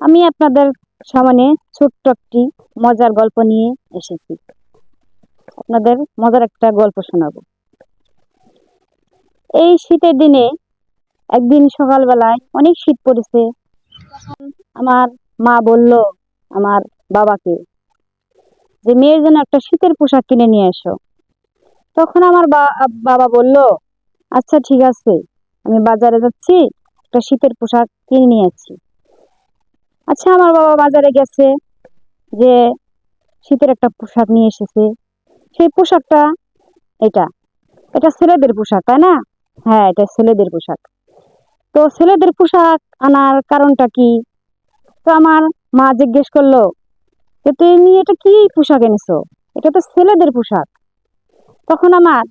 আমি আপনাদের সামনে ছোট্ট একটি মজার গল্প নিয়ে এসেছি। আপনাদের মজার একটা গল্প শোনাবো। এই শীতের দিনে একদিন সকালবেলায় অনেক শীত পড়েছে। আমার মা বলল, আমার বাবাকে, যে মেয়ের জন্য একটা শীতের পোশাক কিনে নিয়ে এসো। তখন আমার বাবা বলল আচ্ছা ঠিক আছে। আমি বাজারে যাচ্ছি, একটা শীতের পোশাক কিনে নিয়ে আসছি। আচ্ছা আমার বাবা বাজারে গেছে যে শীতের একটা পোশাক নিয়ে এসেছে। সেই পোশাকটা এটা এটা ছেলেদের পোশাক, তাই না? হ্যাঁ এটা ছেলেদের পোশাক। তো ছেলেদের পোশাক আনার কারণটা কি? তো আমার মা জিজ্ঞেস করল যে, তুমি এটা কি পোশাক এনেছো? এটা তো ছেলেদের পোশাক। তখন আমার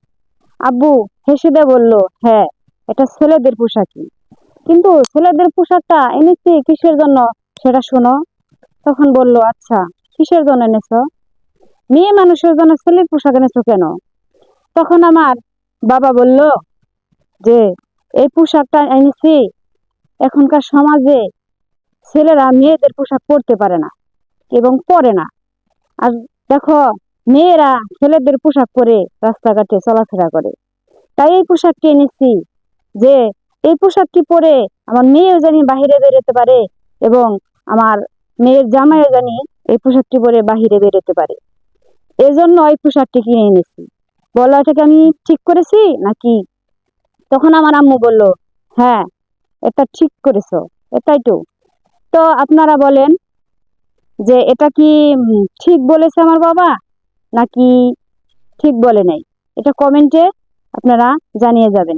আব্বু হেসে দিয়ে বলল হ্যাঁ এটা ছেলেদের পোশাকই। কিন্তু ছেলেদের পোশাকটা এনেছি কিসের জন্য? সেটা শোনো। তখন বলল আচ্ছা কিসের জন্য এনেছো? মেয়ে মানুষের জন্য ছেলের পোশাক এনেছো কেন? তখন আমার বাবা বলল, যে, এই পোশাকটা এনেছি। এখনকার সমাজে ছেলেরা মেয়েদের পোশাক পরতে পারে না এবং পরে না। আর দেখো, মেয়েরা ছেলেদের পোশাক পরে রাস্তাঘাটে চলাফেরা করে। তাই এই পোশাকটি এনেছি যে, এই পোশাকটি পরে আমার মেয়েও জানি বাহিরে বেরোতে পারে এবং আমার মেয়ের জামাইও জানি এই পোশাকটি পরে বাহিরে বেরোতে পারে। এজন্য ওই পোশাকটি কিনে এনেছি। বলো এটাকে আমি ঠিক করেছি নাকি? তখন আমার আম্মু বলল হ্যাঁ এটা ঠিক করেছ, এটাই তো। তো আপনারা বলেন যে এটা কি ঠিক বলেছে আমার বাবা নাকি ঠিক বলে নাই? এটা কমেন্টে আপনারা জানিয়ে যাবেন।